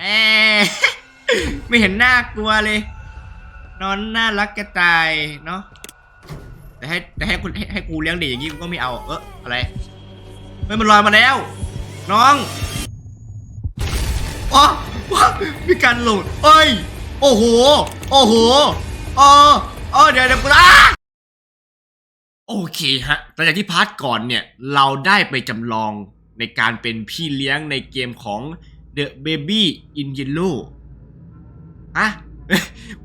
แหมไม่เห็นน่ากลัวเลย นอนน่ารักกระตายเนาะแต่ให้แต่ให้คุณให้ให้กูเลี้ยงเด็กอย่างนี้กูก็ไม่เอาเอออะไรเฮ้ยมันลอยมาแล้ว น้องอ๋อว้ามีการหลุดเอ้ยโอ้โหโอ้โหอ๋ออ๋ออเดี๋ยวเดี๋ยวกูอะโอเคฮะหลังจากที่พาร์ทก่อนเนี่ย เราได้ไปจำลองในการเป็นพี่เลี้ยงในเกมของ The Baby in Yellow ฮะ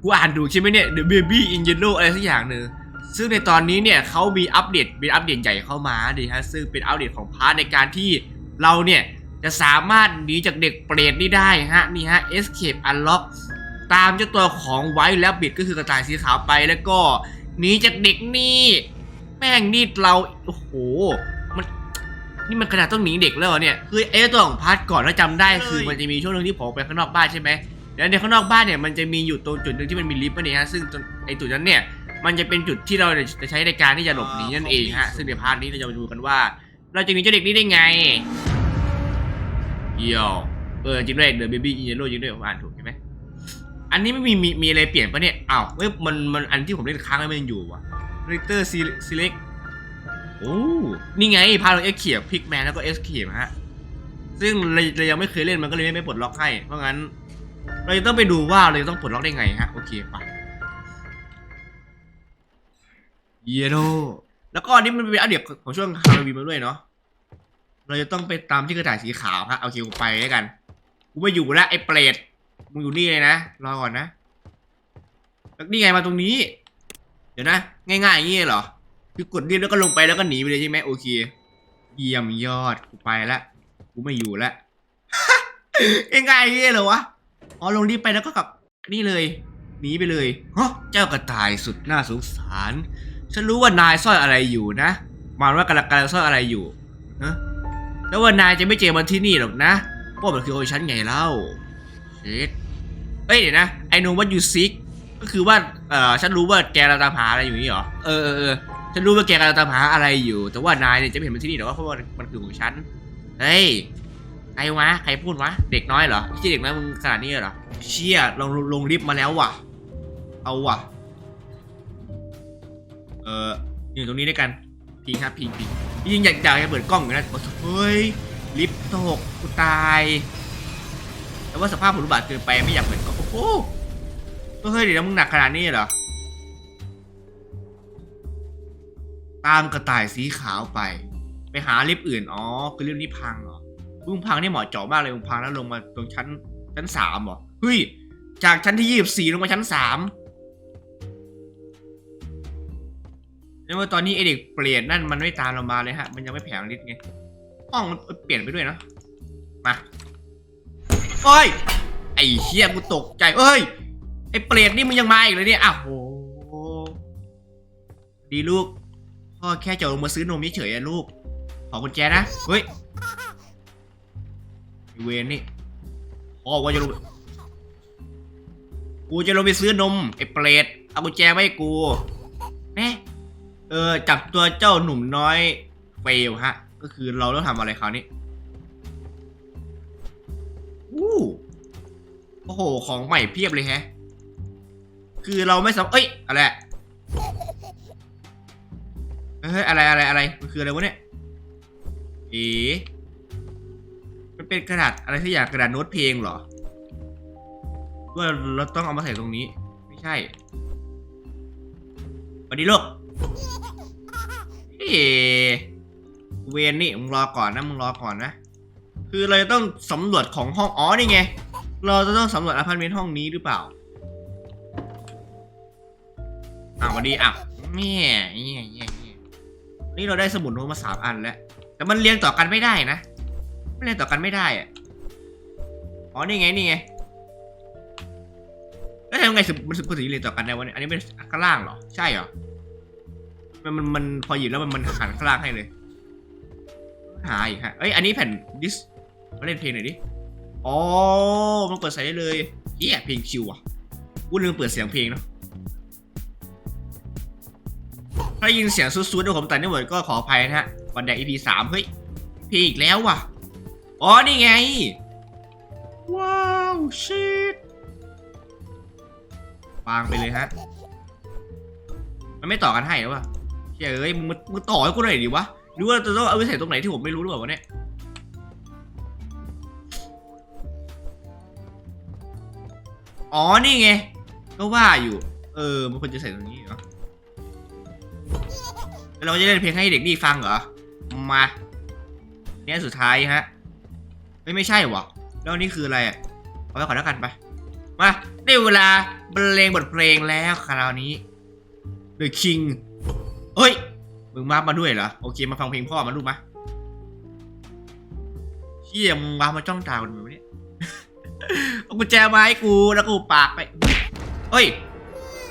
กูอ่านดูใช่ไหมเนี่ย The Baby in Yellow อะไรสักอย่างหนึ่งซึ่งในตอนนี้เนี่ยเขามีอัปเดตเป็นอัปเดตใหญ่เข้ามาดิฮะซึ่งเป็นอัปเดตของพาร์ทในการที่เราเนี่ยจะสามารถหนีจากเด็กเปรตนี่ได้ฮะนี่ฮะ Escape Unlock ตามเจ้าตัวของไว้แล้วบิดก็คือกระต่ายสีขาวไปแล้วก็หนีจากเด็กนี่แม่งนี่เราโอ้โห นนี่มันขนาดต้องหนีเด็กแล้วเหรอเนี่ยคือไอ้ตัวของพาร์ทก่อนถ้าจำได้คือมันจะมีช่วงหนึงที่ผมไปข้างนอกบ้านใช่ไหมแล้วในข้างนอกบ้านเนี่ยมันจะมีอยู่ตรงจุดหนึ่งที่มันมีลิฟต์เนี่ยฮะซึ่งตรงไอ้จุดนั้นเนี่ยมันจะเป็นจุดที่เราจะใช้ในการที่จะหลบหนีนั่นเองฮะซึ่งในพาร์ทนี้เราจะมาดูกันว่า เราจะหนีเจ้าเด็กนี้ได้ไงเยี่ยวเออจริงด้วยเดอะเบบี้อินเยลโล่จริงด้วยผมอ่านถูกใช่ไหมอันนี้ไม่มีมีมีอะไรเปลี่ยนปะเนี่ยอ้าวเว้ยมันมันอันที่ผมเล่นค้างไว้มันยังอยู่วะริเตอร์ซีเล็กโอ้ นี่ไงพาเราเอ็กเขียบพิกแมนแล้วก็เอ็กเขียบฮะ ซึ่งเรายังไม่เคยเล่นมันก็เลยไม่ปลดล็อกให้ เพราะงั้น เราจะต้องไปดูว่าเราจะต้องปลดล็อกได้ไงฮะ โอเคไปเยโดแล้วก็อันนี้มันเป็นอัปเดตของช่วงฮาโลวีนมาด้วยเนาะ เราจะต้องไปตามที่กระต่ายสีขาวฮะ เอาคิวไปแล้วกัน กูไม่อยู่แล้วไอ้เปรต มึงอยู่นี่เลยนะ รอก่อนนะ นี่ไงมาตรงนี้ เดี๋ยวนะ ง่ายๆอย่างนี้เหรอ คือกดเรียบแล้วก็ลงไปแล้วก็หนีไปเลยใช่ไหมโอเคเยี่ยมยอดกูไปละกูไม่อยู่ละง่ายๆอย่างเหรอวะอ๋อลงรีบไปแล้วก็กลับนี่เลยหนีไปเลยฮะเจ้ากระต่ายสุดน่าสงสารฉันรู้ว่านายซ่อนอะไรอยู่นะมาว่ากำลังกำลังซ่อนอะไรอยู่ฮะแล้วว่านายจะไม่เจอมันที่นี่หรอกนะเพราะมันคือโอฉันไงเล่าเช็ดเอ้ยเดี๋ยวนะ I know what you seek ก็คือว่าเออฉันรู้ว่าแกกำลังตามหาอะไรอยู่นี่เหรอเออเออ ฉันรู้ว่าแกกำลังตามหาอะไรอยู่ แต่ว่านายเนี่ยจะไม่เห็นมันที่นี่หรอกว่าเพราะว่ามันคือของฉัน เฮ้ยใครวะ ใครพูดวะ เด็กน้อยเหรอไม่ใช่เด็กน้อยมึงขนาดนี้เหรอ เชี่ยลงลงลิฟต์มาแล้วว่ะ เอาว่ะ เอออยู่ตรงนี้ด้วยกัน พิงครับพิงพิงยิงอยากอยากจะเปิดกล้องอยู่นะโอ้โหเฮ้ย ลิฟต์ตกกูตาย แต่ว่าสภาพผลบาดเกินไปไม่อยากเปิดกล้อง โอ้โหเฮ้ยเดี๋ยวมึงหนักขนาดนี้เหรอ ตามกระต่ายสีขาวไป ไปหาลิฟต์อื่น อ๋อ คือลิฟต์นี้พังเหรอมึงพังนี่เหมาะเจาะมากเลยมึงพังแล้วลงมาตรงชั้นชั้นสามเหรอ เฮ้ย จากชั้นที่ยี่สิบสี่ลงมาชั้นสามแล้วว่าตอนนี้ไอเด็กเปลี่ยนนั่นมันไม่ตามเรามาเลยฮะ มันยังไม่แผงลิฟต์ไง ห้องมันเปลี่ยนไปด้วยเนอะมาโอ้ย ไอ้เชี่ยกูตกใจเอ้ย ไอ้เปรตนี่มึงยังมาอีกเลยเนี่ยอ้าวโห ดีลูก พ่อแค่จะลงมาซื้อนมเฉยๆลูก ขอกุญแจนะ เฮ้ยเวนนี่พ่อว่าจะลงกูจะลงไปซื้อนมไอ้เปรตเอากุญแจไว้กูแน่เออจับตัวเจ้าหนุ่มน้อยเฟลฮะ ก็คือเราต้องทำอะไรคราวนี้อู้โอ้โห ของใหม่เพียบเลยแฮะ คือเราไม่สามเอ้ย อะไร ฮ้ยอะไรอะไรอะไรมันคืออะไรวะเนี่ยเอ๋มันเป็นกระดาษอะไรที่อย่ากกระดาษโน้ตเพลงเหรอว่าเราต้องเอามาใส่ตรงนี้ ไม่ใช่สวัสดีโลกเอ๋เวนนี่มึงรอก่อนนะมึงรอก่อนนะ คือเราจะต้องสำรวจของห้องอ๋อนี่ไง เราจะต้องสำรวจอพาร์ตเมนต์ห้องนี้หรือเปล่าอะสวัสดีอะแม่เงี้ยเงี้ยเงี้ย นี่เราได้สมุดโนมาสามอันแล้ว แต่มันเรียงต่อกันไม่ได้นะไม่เรียงต่อกันไม่ได้อะอ๋อ นี่ไง นี่ไง แล้วทำไงถึงมันถึงเรียงต่อกันได้วะเนี่ย อันนี้เป็นข้างล่างเหรอ ใช่เหรอ มันมันมันพอหยิบแล้วมันมันหันข้างล่างให้เลย หาอีกฮะ เอ้ย อันนี้แผ่นดิสมาเล่นเพลงหน่อยดิ อ๋อ มันเปิดใส่ได้เลยเฮียเพลงคิวอะกูลืมเปิดเสียงเพลงเนาะ ถ้ายินเสียงซุดๆด้วยผมแต่นี่เหมือนก็ขออภัยนะฮะวันแดก EP สามเฮ้ยพลงอีกแล้วว่ะ อ๋อ นี่ไง ว้าวชิตวางไปเลยฮะ มันไม่ต่อกันให้หรอวะเฮ้ยเอ้ยมึงมึงต่อให้กูหน่อยดิวะหรือว่าจะต้องเอาไปใส่ตรงไหนที่ผมไม่รู้หรือเปล่าวะเนี่ยอ๋อ นี่ไง ก็ว่าอยู่ เออ มันควรจะใส่ตรงนี้เหรอ เราจะเล่นเพลงให้เด็กนี่ฟังเหรอ มาเนี่ยสุดท้ายฮะ ไม่ไม่ใช่วะแล้วนี่คืออะไรอะเอาไปก่อนแล้วกันไป มาได้เวลาบรรเลงบทเพลงแล้วคราวนี้ The King เฮ้ย มึงมามาด้วยเหรอ โอเค มาฟังเพลงพ่อมาดูมาเชี่ยมึงมามาจ้องตากูทำไมวะเนี่ยเอากุญแจมาให้กูแล้วกูปากไป เฮ้ย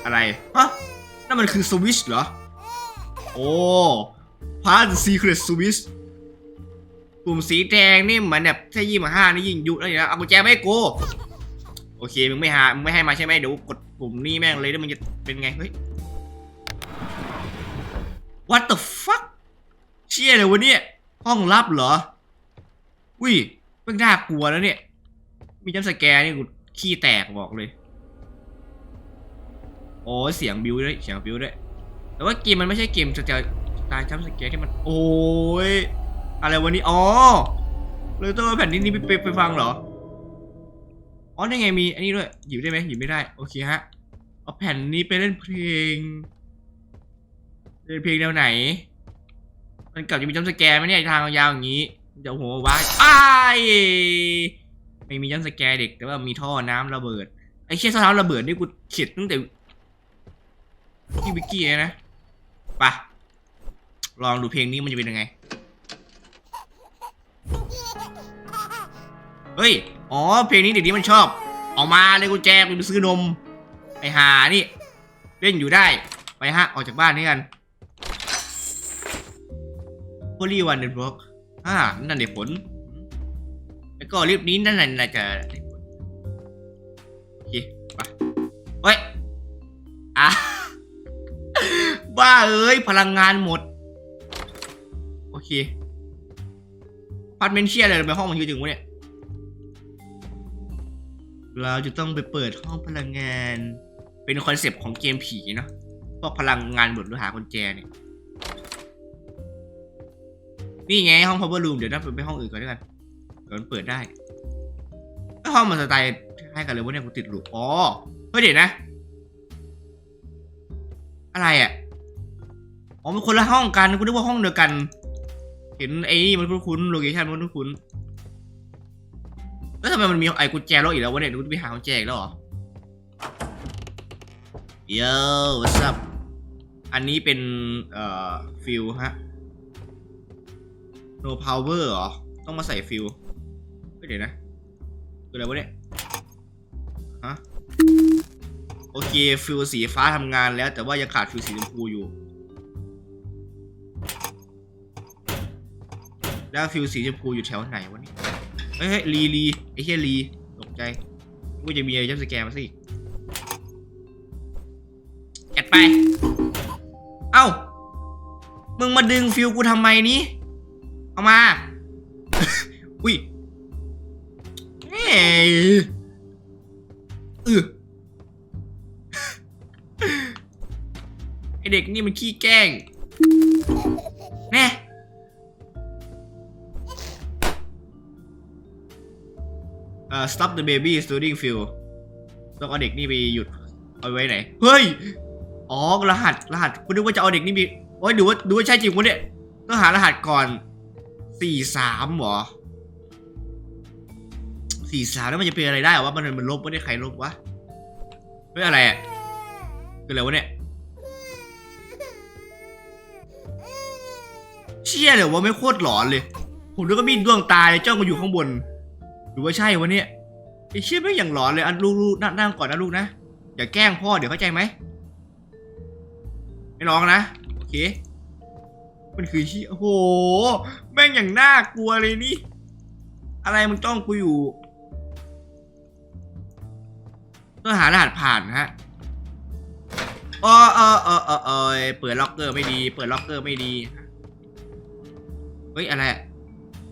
อะไร ฮะ นั่นมันคือสวิชเหรอ โอ้พาร์ทซีเครตสวิชกลุ่มสีแดงนี่เหมือนแบบถ้ายี่มาห้านี่ยิงยุแล้วอย่างนี้เอากุญแจมาให้กูโอเคมึงไม่หามึงไม่ให้มาใช่ไหมเดี๋ยวกดปุ่มนี้แม่งเลยแล้วมันจะเป็นไงเฮ้ย What the fuck เชี่ยเลยวะเนี่ยห้องลับเหรออุ้ยเพิ่งน่ากลัวแล้วเนี่ย มีจัมป์สแกร์นี่กูขี้แตกบอกเลย โอ้เสียงบิวด้วยเสียงบิวด้วย แต่ว่าเกมมันไม่ใช่เกมสไตล์สไตล์จัมสแกร์ที่มัน โอ้ย อะไรวะนี่อ๋อ เลยต้องเอาแผ่นนี้นี่ไปไปฟังเหรอ อ๋อนี่ไงมีอันนี้ด้วย หยิบได้ไหมหยิบไม่ได้ โอเคฮะ เอาแผ่นนี้ไปเล่นเพลง เล่นเพลงแนวไหน มันกลับจะมีจัมสแกร์ไหมเนี่ยทางยาวๆอย่างนี้ เดี๋ยวหัวว้ายอ้ายไม่มีจัมสแกร์เด็ก แต่ว่ามีท่อน้ำระเบิด ไอ้เชี่ยท่อน้ำระเบิดนี่กูเข็ดตั้งแต่ที่วิกกี้เลยนะ ปะลองดูเพลงนี้มันจะเป็นยังไง เฮ้ย อ๋อ เพลงนี้เด็กนี้มันชอบ ออกมาเลยกุญแจกไปซื้อนมไอหานี่ เล่นอยู่ได้ ไปฮะ ออกจากบ้านนี่กันโ o ลีวันเดนบล็อกอ่า นั่นเด็กผล แล้วก็รีบนี้นั่นน่าจะได้ผลโอเคไปเฮ้ย บ้าเอ้ย พลังงานหมด โอเคพาร์ทเมนต์เชียอะไรทำไมห้องมันยืดถึงวะเนี่ย เราจะต้องไปเปิดห้องพลังงาน เป็นคอนเซปต์ของเกมผีเนาะพวกพลังงานหมดหรือหากุญแจเนี่ย นี่ไงห้อง power room เดี๋ยวน่าไปห้องอื่นก่อนด้วยกันเดี๋ยวมันเปิดได้ห้องมันสไตล์คล้ายกันเลยว่าเนี่ยกูติดหลุมอ๋อเฮ้ยเดี๋ยวนะ อะไรอะ อ๋อมันคนละห้องกันกูนึกว่าห้องเดียวกัน เห็นไอ้นี่มันคุ้นๆโลเคชั่นมันคุ้นๆแล้วทำไมมันมีไอ้กุญแจล็อกอีกแล้ววะเนี่ยกูไปหากุญแจอีกแล้วเหรอ Yo what's up อันนี้เป็นเอ่อฟิลฮะ no power เหรอ ต้องมาใส่ฟิลเดี๋ยวนะคืออะไรวะเนี่ยฮะโอเคฟิลสีฟ้าทำงานแล้วแต่ว่ายังขาดฟิลสีชมพูอยู่ แล้วฟิลสีชมพูอยู่แถวไหนวะนี่เฮ้ยเฮ้ยลีลีไอ้เหี้ยลีตกใจกูจะมีอะไรจัมสแกร์มาสิแอดไป เอ้า มึงมาดึงฟิลกูทำไมนี้ เอามา อุ้ยเอ้ยเออไอเด็กนี่มันขี้แกล้ง อ่อ stop the baby storing fuel ต้องเอาเด็กนี่ไปหยุด เอาไว้ไหน เฮ้ย อ๋อ รหัส รหัสกูนึกว่าจะเอาเด็กนี่ไปโอ้ยดูว่าดูว่าใช่จริงวะเนี่ย ต้องหารหัสก่อนสี่สามหรอสี่สามแล้วมันจะเป็นอะไรได้วะ มันมันลบไม่ได้ใครลบวะเฮ้ยอะไรอะคืออะไรวะเนี่ย เชี่ยเลยวะไม่โคตรหลอนเลย ผมนึกว่ามีดวงตาเลยจ้องมาอยู่ข้างบน หรือว่าใช่วะเนี่ยไอ้เชี่ยไม่งอย่างหลอนเลยอันลูกลูนั่งนั่งก่อนนะลูกนะอย่าแกล้งพ่อเดี๋ยวเข้าใจไหมไม่ร้องนะโอเค มันคือชี้โอ้โหแม่งอย่างน่ากลัวเลยนี่ อะไรมึงจ้องกูอยู่ต้องหารหัสผ่านฮะเออเออเออเออเออเปิดล็อกเกอร์ไม่ดี เปิดล็อกเกอร์ไม่ดี เฮ้ยอะไรอะ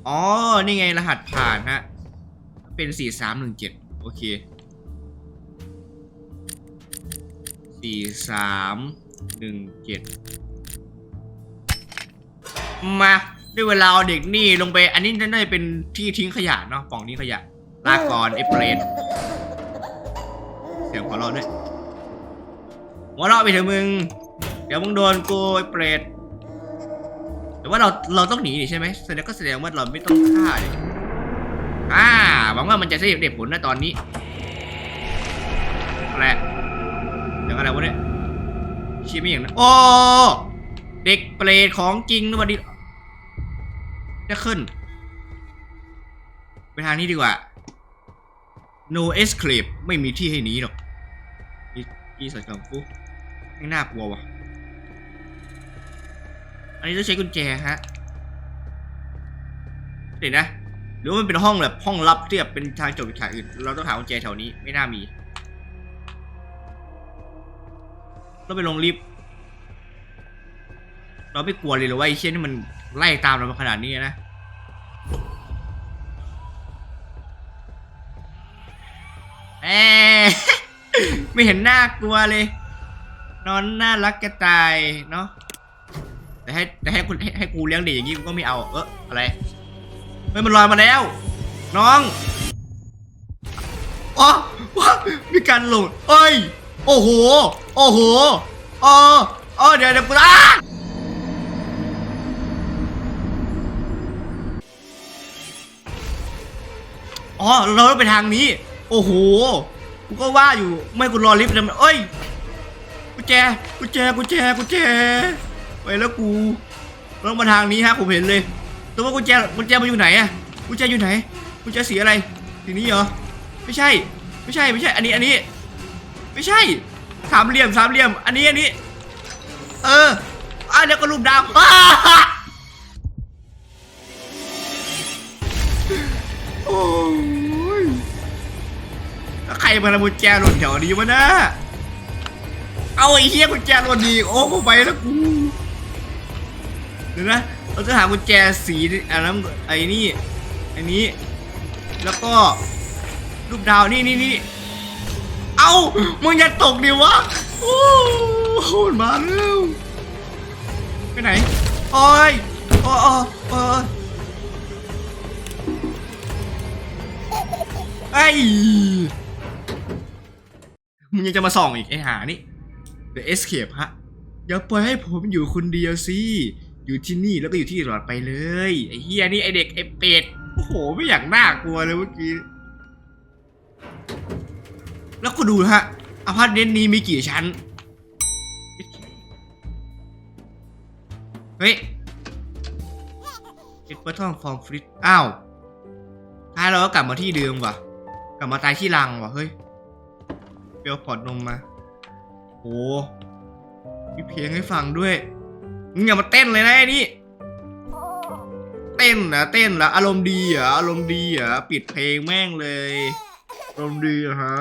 อ๋อ นี่ไงรหัสผ่านฮะ เป็นสี่สามหนึ่งเจ็ดโอเคสี่สามหนึ่งเจ็ดมาด้วยเวลาเอาเด็กนี่ลงไป อันนี้น่าจะเป็นที่ทิ้งขยะเนาะปล่องทิ้งขยะ ลากก่อนไอ้เปรตเสียงหัวเราะด้วยหัวเราะไปเถอะมึง เดี๋ยวมึงโดนกูไอ้เปรตแต่ว่าเราเราต้องหนีนี่ใช่ไหมแสดงก็แสดงว่าเราไม่ต้องฆ่าดิอ่า หวังว่ามันจะใช้เด็กผลนะตอนนี้อะไรเดี๋ยวอะไรวะเนี่ยเชี่ยไม่อย่างนั้นโอ้เด็กเปรตของจริงนะวันนี้จะขึ้น ไปทางนี้ดีกว่า no escape ไม่มีที่ให้หนีหรอกอีอีสัตว์กังฟูไม่น่ากลัวว่ะอันนี้ต้องใช้กุญแจฮะเดี๋ยวนะ หรือมันเป็นห้องแบบห้องลับที่แบบเป็นทางจบอีกทางอื่น เราต้องหากุญแจแถวนี้ไม่น่ามีต้องไปลงลิฟต์เราไม่กลัวเลยหรอว่าไอ้เชี่ยนี่มันไล่ตามเรามาขนาดนี้นะแหมไม่เห็นน่ากลัวเลย นอนน่ารักกระตายเนาะแต่ให้แต่ให้คุณให้ให้กูเลี้ยงเด็กอย่างนี้กูก็ไม่เอาเอออะไร เฮ้ยมันลอยมาแล้ว น้องอ๋อว้ามีการหลงเอ้ย โอ้โห โอ้โหเออเออเดี๋ยวเดี๋ยวกูอ้าอ๋อเราต้องไปทางนี้ โอ้โห กูก็ว่าอยู่ไม่กูรอลิฟต์เลยมันเอ้ยกุญแจกุญแจกุญแจกุญแจไปแล้วกูต้องมาทางนี้ฮะผมเห็นเลย ต่ว่ากุญแจกุญแจมันอยู่ไหนอะกุญแจอยู่ไหนกุญแจสีอะไรสีนี้เหรอไม่ใช่ ไม่ใช่ไม่ใช่ อันนี้อันนี้ ไม่ใช่สามเหลี่ยมสามเหลี่ยม อันนี้อันนี้ เอออะเดี๋ยวก็รูปดาวอ้าโอ้ยแล้วใครมาทำกุญแจหล่นแถวนี้วะนะเอาไอ้เหี้ยกุญแจหล่นดีโอ้ไปแล้วกูเดี๋ยวนะ เราจะหากุญแจสีอันนั้นไอ้นี่ไอ้นี้ แล้วก็รูปดาวนี่นี่นี่เอ้ามึงอย่าตกดิวะโอ้โหมันมาแล้วไปไหนโอ้ยโอ้โอ้โอ้ยไอ้มึงยังจะมาส่องอีกไอ้หานี่ The Escape ฮะอย่าปล่อยให้ผมอยู่คนเดียวสิ อยู่ที่นี่แล้วก็อยู่ที่ตลอดไปเลยไอ้เฮียนี่ไอเด็กไอเป็ดโอ้โหไม่อยากน่ากลัวเลยเมื่อกี้แล้วก็ดูฮะอพาร์ตเมนต์นี้มีกี่ชั้นเฮ้ยเจ็ดเปอร์ทองฟอร์มฟริตอ้าวท้ายเราก็กลับมาที่เดิมว่ะ กลับมาตายที่รังว่ะเฮ้ยเปียวพอร์ตนมมาโอ้มีเพลงให้ฟังด้วย อย่ามาเต้นเลยนะไอ้นี่เต้นนะเต้นละอารมณ์ดีเหรออารมณ์ดีเหรอปิดเพลงแม่งเลยอารมณ์ดีเหรอฮะ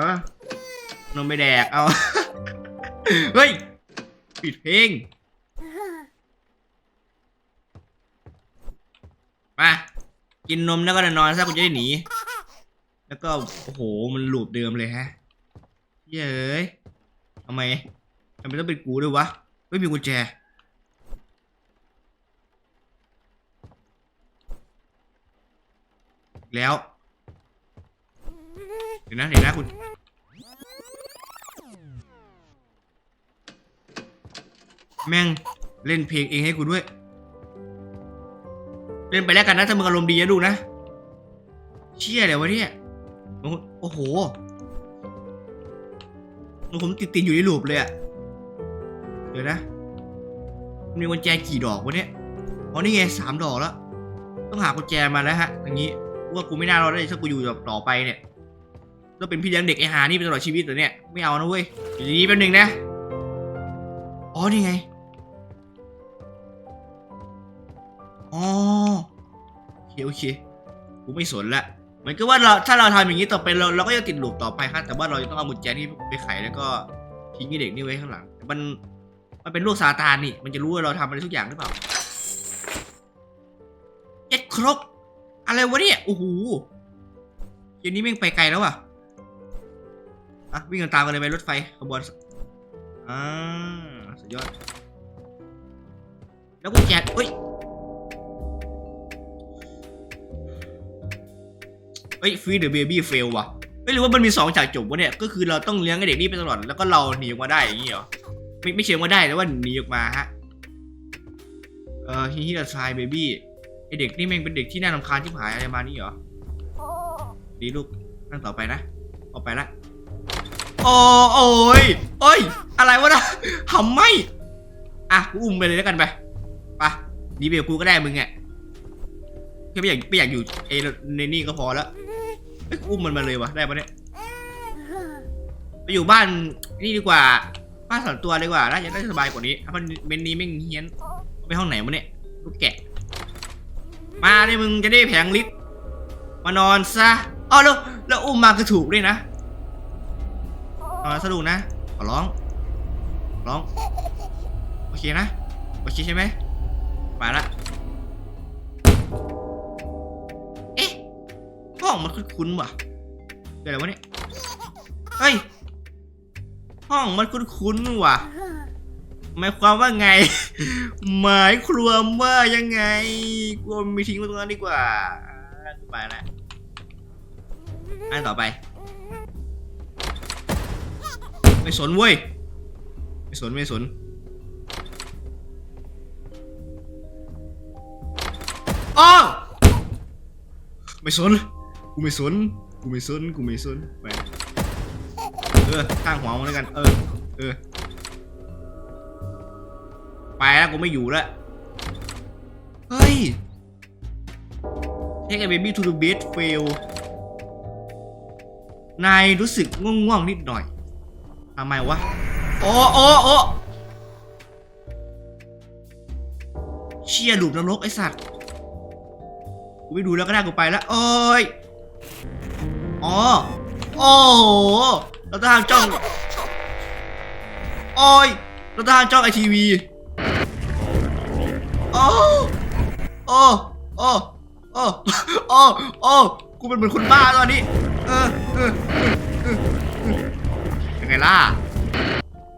นมไม่แดกเอาเฮ้ยปิดเพลงมากินนมแล้วก็นอนซะกูจะได้หนี แล้วก็โอ้โหมันหลูปเดิมเลยฮะเย้ยทำไมทำไมต้องเป็นกูด้วยวะไม่มีกุญแจ แล้ว เดี๋ยวนะเดี๋ยวนะคุณ แม่งเล่นเพลงเองให้กูด้วย เล่นไปแล้วกันนะถ้ามึงอารมณ์ดีนะดูนะ เชี่ยเดี๋ยวะเนี่ยโอ้โหโอ้โหผมติดติดอยู่ในลูปเลยอะเดี๋ยวนะ มีกุญแจกี่ดอกวะเนี่ยอ๋อนี่ไงสามดอกแล้ว ต้องหากุญแจมาแล้วฮะอย่างนี้ ว่ากูไม่น่ารอดได้ถ้ากูอยู่แบบต่อไปเนี่ยต้องเป็นพี่เลี้ยงเด็กไอ้หานี่ไปตลอดชีวิตเหรอเนี่ยไม่เอานะเว้ยเดี๋ยวนี้แป๊บนึงนะอ๋อนี่ไงอ๋อโอเคโอเคกูไม่สนละเหมือนกับว่าเราถ้าเราทำอย่างนี้ต่อไปเราเราก็จะติดลูปต่อไปครับแต่ว่าเราจะต้องเอากุญแจนี่ไปไขแล้วก็ทิ้งเด็กนี่ไว้ข้างหลัง มันมันเป็นลูกซาตานนี่ มันจะรู้ว่าเราทำอะไรทุกอย่างหรือเปล่าเจ็ดครก อะไรวะเนี่ยโอ้โหเกมนี้แม่งไปไกลแล้วอะอะวิ่งกันตามกันเลยไปรถไฟขบวนอ่าสุดยอด แล้วกุญแจเฮ้ยเฮ้ยฟรีเดอะเบบี้เฟลว่ะไม่รู้ว่ามันมีสองจากจบวะเนี่ย ก็คือเราต้องเลี้ยงไอเด็กนี่ไปตลอด แล้วก็เราหนีออกมาได้อย่างงี้เหรอ ไม่ไม่เชิงว่าได้แต่ว่าหนีออกมาฮะ เออฮิฮิดาชายเบบี้ เด็กนี่แม่งเป็นเด็กที่น่ารำคาญที่หายอะไรมานี่เหรอ ดีลูกนั่งต่อไปนะ ออกไปละโอ้โอ้ยโอ้ย อะไรวะนะทำไม่อะกูอุ้มไปเลยแล้วกันไปไปหนีไปกับกูก็ได้มึงอะแค่ไม่อยากไม่อยากอยู่เอในนี่ก็พอแล้วเอ้ยกูอุ้มมันมาเลยวะได้ปะเนี่ยไปอยู่บ้านนี่ดีกว่าบ้านส่วตัวดีกว่าน่าจะได้สบายกว่านี้ถ้ามันเมนนี้ไม่งเฮี้ยนไปห้องไหนวะเนี่ยลูกแกะ มาเลยมึงจะได้แผงลิฟต์มานอนซะอ๋อแล้วแล้วอุ้มมาคือถูกด้วยนะนอนสนุกนะขอร้องร้อง โอเคนะ โอเคใช่ไหมไปละเอ๊ะห้องมันคุ้นๆว่ะเกิดอะไรวะเนี่ยเฮ้ยห้องมันคุ้นๆว่ะ หมายความว่าไง หมายควมว่ายังไงกูมีทิ้งไว้ตรงนั้นดีกว่าไปละอันต่อไปไม่สนเว้ยไม่สนไม่สนอ้าวไม่สนกูไม่สนกูไม่สนกูไม่สนไปเออข้างหัวมันแล้วกัน เออ เออ ไปแล้วกูไม่อยู่แล้ว เฮ้ย Take a baby to the bed fail นายรู้สึกง่วงๆนิดหน่อยทำไมวะ โอ้โอ้โอ้เชี่ยหลุมนรกไอสัตว์ กูไม่ดูแล้วก็ได้กูไปแล้วโอ้ย อ๋อ โอ้โหเราต้องห้ามจ้อง โอ้ยเราต้องห้ามจ้องไอทีวี โอ้โอ้กูเป็นเหมือนคนบ้าตอนนี้ เออเออเออเออยังไงล่ะ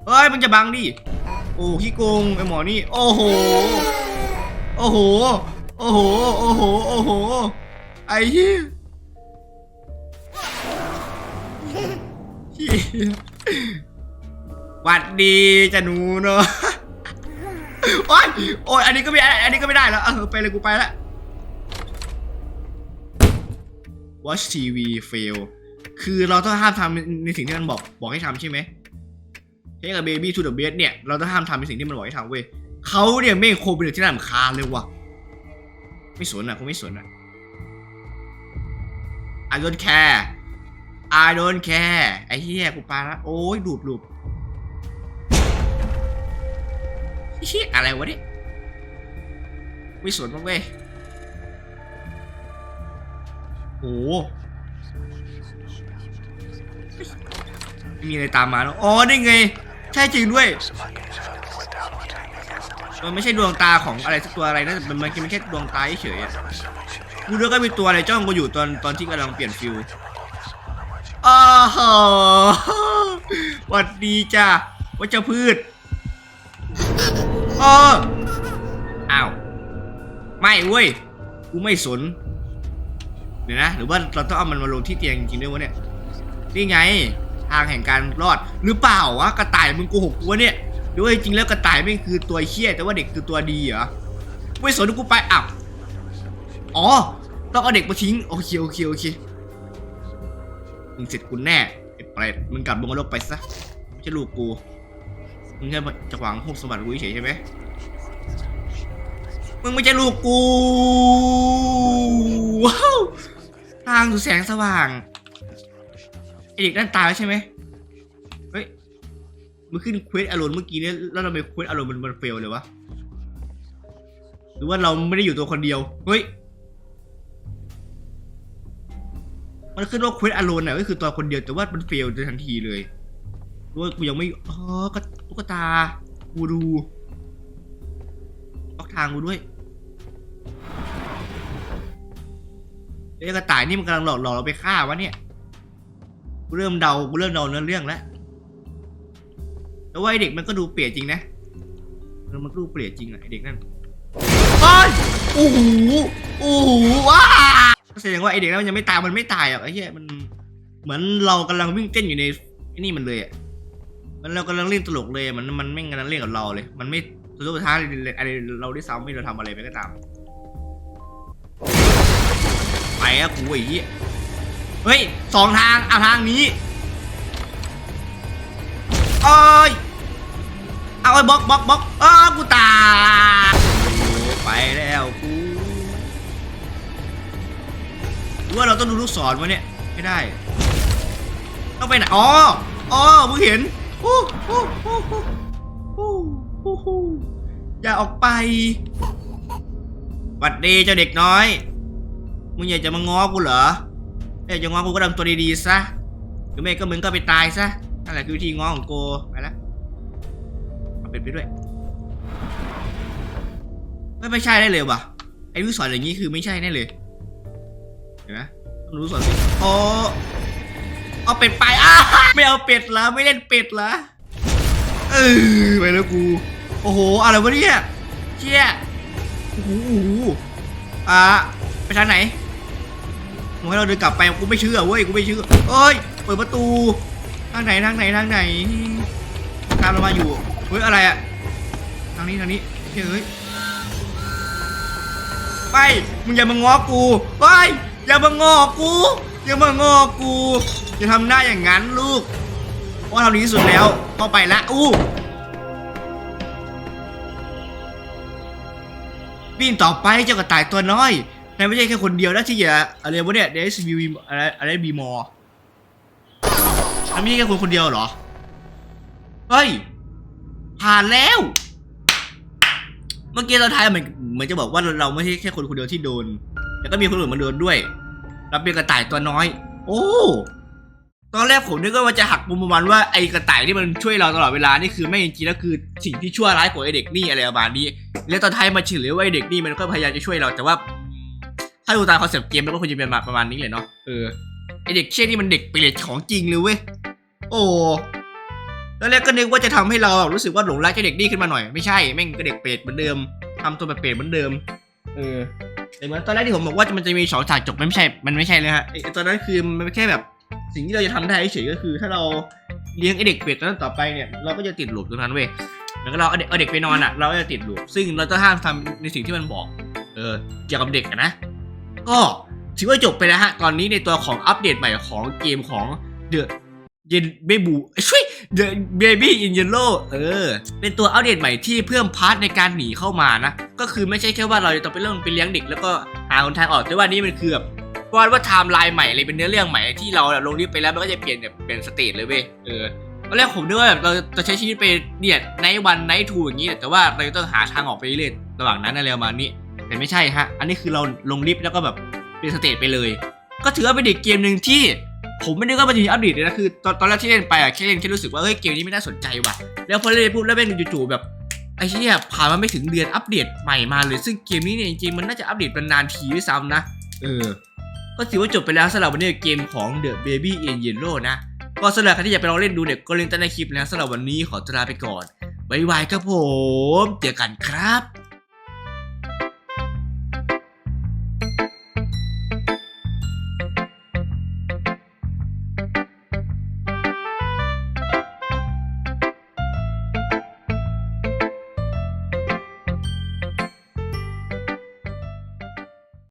เฮ้ยมึงจะบังดิ โอ้ขี้โกงไอหมอนี่ โอ้โห โอ้โห โอ้โห โอ้โห โอ้โห ไอ้เหี้ยเหี้ยหวัดดีจะหนูเนาะโอ๊ยโอ๊ยอันนี้ก็ไม่อันนี้ก็ไม่ได้แล้ว เออไปเลยกูไปละ Watch TV fail คือเราต้องห้ามทำในสิ่งที่มันบอกบอกให้ทำใช่ไหมเทกับ Baby to the bed เนี่ย เราต้องห้ามทำในสิ่งที่มันบอกให้ทำเว้ยเขาเนี่ยไม่งโคเป็นเด็กที่น่ารำคาญเลยว่ะ ไม่สนอะกูไม่สนอะ I don't care I don't care ไอ้เหี้ยกูไปละโอ้ยดูดลูบเชี่ยอะไรวะเนี่ยไม่สนบ้างเว้ย หไม่มีอะไรตามมาแล้วอ๋อนี่ไง ใช่จริงด้วยมันไม่ใช่ดวงตาของอะไรสักตัวอะไรนะมันมันมันแค่ดวงตาเฉยๆอะกูด้วยก็มีตัวอะไรจ้องกูอยู่ตอนตอนที่กำลังเปลี่ยนฟิลอ้าวหวัดดีจ้าวัชพืชเอออ้าว ไม่เว้ย กูไม่สน เดี๋ยวนะ หรือว่าเราต้องเอามันมาลงที่เตียงจริงๆด้วยวะเนี่ย นี่ไง ทางแห่งการรอด หรือเปล่าวะกระต่ายมึงโกหกกูวะเนี่ยหรือว่าจริงแล้วกระต่ายไม่คือตัวเชี่ยแต่ว่าเด็กคือตัวดีเหรอไม่สนกูไปอ้าวอ๋อ ต้องเอาเด็กมาทิ้งโอเคโอเคโอเคมึงเสร็จกูแน่ไอ้เปรตมึงกลับลงนรกไปซะไม่ใช่ลูกกูมึงแค่จะหวังพวกสมบัติกูเฉยใช่ไหมมึงไม่ใช่ลูกกูว้าว ทางสู่แสงสว่างไอเด็กนั่นตายแล้วใช่ไหมเฮ้ยมันขึ้นเควสอารมณ์เมื่อกี้เนี่ยแล้วทำไมเควสอารมณ์มันมันเฟลเลยวะหรือว่าเราไม่ได้อยู่ตัวคนเดียวเฮ้ยมันขึ้นว่าเควสอารมณ์น่ะก็คือตัวคนเดียวแต่ว่ามันเฟลทันทีเลยหรือว่ากูยังไม่อ๋อกระตุ๊กตากูดูล็อกทางกูด้วย เอ้กระต่ายนี่มันกำลังหลอกหลอกเราไปฆ่าวะเนี่ยกูเริ่มเดากูเริ่มเดาเนื้อเรื่องแล้วแต่ว่าไอเด็กมันก็ดูเปลี่ยนจริงนะมันก็ดูเปลี่ยนจริงอะไอเด็กนั่นโอ้ยโอ้โหโอ้โหว้าแสดงว่าไอเด็กนั้นมันยังไม่ตายมันไม่ตายอะไอ้เหี้ยมันเหมือนเรากำลังวิ่งเต้นอยู่ในไอ้นี่มันเลยอะมันเรากำลังเล่นตลกเลยมันมันไม่กำลังเล่นกับเราเลย มันไม่สุดท้ายอะไรอะไรเราได้ซ้ำไม่เราทำอะไรไปก็ตาม ไปอะกูไอ้เหี้ยเฮ้ยสองทางเอาทางนี้เอ้ยเอาไอ้บล็อกบล็อกบล็อกเออกูตายไปแล้วกูหรือว่าเราต้องดูลูกศรวะเนี่ยไม่ได้ต้องไปไหนอ๋ออ๋อมึงเห็นฮู้ฮู้ฮู้ฮู้อู้อย่าออกไปหวัดดีเจ้าเด็กน้อย มึงอยากจะมาง้อกูเหรอถ้าอยากจะง้อกูก็ทำตัวดีๆซะหรือไม่ก็มึงก็ไปตายซะนั่นแหละคือวิธีง้อของโกไปละเอาเป็นไปด้วย ไม่ไม่ใช่ได้เลยว่ะไอ้ลูกศรอย่างนี้คือไม่ใช่แน่เลยเห็นไหมต้องรู้สอนสิโอ้เอาเป็ดไปอ้าไม่เอาเป็ดเหรอไม่เล่นเป็ดเหรอเออไปแล้วกู โอ้โหอะไรวะเนี่ยเชี่ยโอ้โหโอ้โหอ่าไปทางไหน มึงให้เราเดินกลับไปกูไม่เชื่อเว้ยกูไม่เชื่อเอ้ยเปิดประตูทางไหนทางไหนทางไหนตามเรามาอยู่เฮ้ยอะไรอะทางนี้ทางนี้เฮ้ยเฮ้ยไปมึงอย่ามางอกูไปอย่ามางอกูอย่ามางอกูอย่าทำหน้าอย่างนั้นลูกเพราะเราดีที่สุดแล้วเข้าไปละอู้วิ่งต่อไปเจ้ากระต่ายตัวน้อย นายไม่ใช่แค่คนเดียวนะที่จะอะไรวะเนี่ยเดสบีอะไรอะไรบีมอร์นายไม่ใช่แค่คนคนเดียวเหรอ เฮ้ย ผ่านแล้ว เมื่อกี้เราทายเหมือนเหมือนจะบอกว่าเราไม่ใช่แค่คนคนเดียวที่โดน แต่ก็มีคนอื่นมาโดนด้วยรับเป็นกระต่ายตัวน้อย โอ้ตอนแรกผมนึกว่าจะหักมุมประมาณว่าไอ้กระต่ายที่มันช่วยเราตลอดเวลานี่คือไม่จริงแล้วคือสิ่งที่ชั่วร้ายของไอ้เด็กนี่อะไรประมาณนี้ แล้วตอนท้ายมาเฉลยว่าไอ้เด็กนี่มันก็พยายามจะช่วยเราแต่ว่า ถ้าดูตามคอนเซปต์เกมมันก็ควรจะเป็นประมาณนี้เลยเนาะเออไอเด็กเชี่ยนี่มันเด็กเปรตของจริงเลยเว้ยโอ้ตอนแรกก็นึกว่าจะทำให้เรารู้สึกว่าหลงรักเจ้าเด็กนี่ขึ้นมาหน่อยไม่ใช่แม่งก็เด็กเปรตเหมือนเดิมทำตัวแบบเปรตเหมือนเดิมเออแต่เหมือนตอนแรกที่ผมบอกว่ามันจะมีสองฉากจบไม่ใช่ มันไม่ใช่เลยฮะไอตอนนั้นคือมันแค่แบบสิ่งที่เราจะทำได้เฉยก็คือ ถ้าเราเลี้ยงไอเด็กเปรตตัวนั้นต่อไปเนี่ยเราก็จะติดหลูปตรงนั้นเว้ยแล้วก็เราเอาเด็กเอาเด็กไปนอนอะ เราก็จะติดหลูปซึ่งเราต้องห้ามทำในสิ่งที่มันบอก เออเกี่ยวกับเด็กนะ ก็ถือว่าจบไปแล้วฮะ ตอนนี้ในตัวของอัปเดตใหม่ของเกมของ The เยนเบบูช่วย The Baby in Yellow เออ เป็นตัวอัปเดตใหม่ที่เพิ่มพาร์ทในการหนีเข้ามานะ ก็คือไม่ใช่แค่ว่าเราจะต้องไปเรื่องไปเลี้ยงเด็กแล้วก็หาคนทางออกแต่ว่านี่มันคือแบบว่าว่าไทม์ไลน์ใหม่เลยเป็นเนื้อเรื่องใหม่ที่เราลงรีบไปแล้วมันก็จะเปลี่ยนแบบเป็นสเตจเลยเว้ยเออตอนแรกผมนึกว่าแบบเราจะใช้ชีวิตไปเนี่ยไนท์วันไนท์ทูอย่างนี้แต่ว่าเราต้องหาทางออกไปเรื่อยระหว่างนั้นอะไรประมาณนี้ แต่ไม่ใช่ฮะ อันนี้คือเราลงลิฟต์แล้วก็แบบเป็นสเตจไปเลย ก็ถือว่าเป็นเด็กเกมหนึ่งที่ผมไม่นึกว่ามันมีอัปเดตเลยนะคือตอนตอนแรกที่เล่นไปอะแค่เล่นแค่รู้สึกว่าเฮ้ยเกมนี้ไม่น่าสนใจว่ะ แล้วพอเล่นไปปุ๊บแล้วเป็นจู่ๆแบบไอ้เชี่ยผ่านมาไม่ถึงเดือนอัปเดตใหม่มาเลย ซึ่งเกมนี้เนี่ยจริงๆมันน่าจะอัปเดตเป็นนานทีด้วยซ้ำนะเออ ก็ถือว่าจบไปแล้วสำหรับวันนี้เกมของ The Baby in Yellow นะก็สำหรับใครที่อยากไปลองเล่นดูเนี่ยก็เล่นใต้ในคลิปนะสำหรับวันนี้ขอตัวลาไปก่อนบ๊ายบายครับผมเจอกันครับ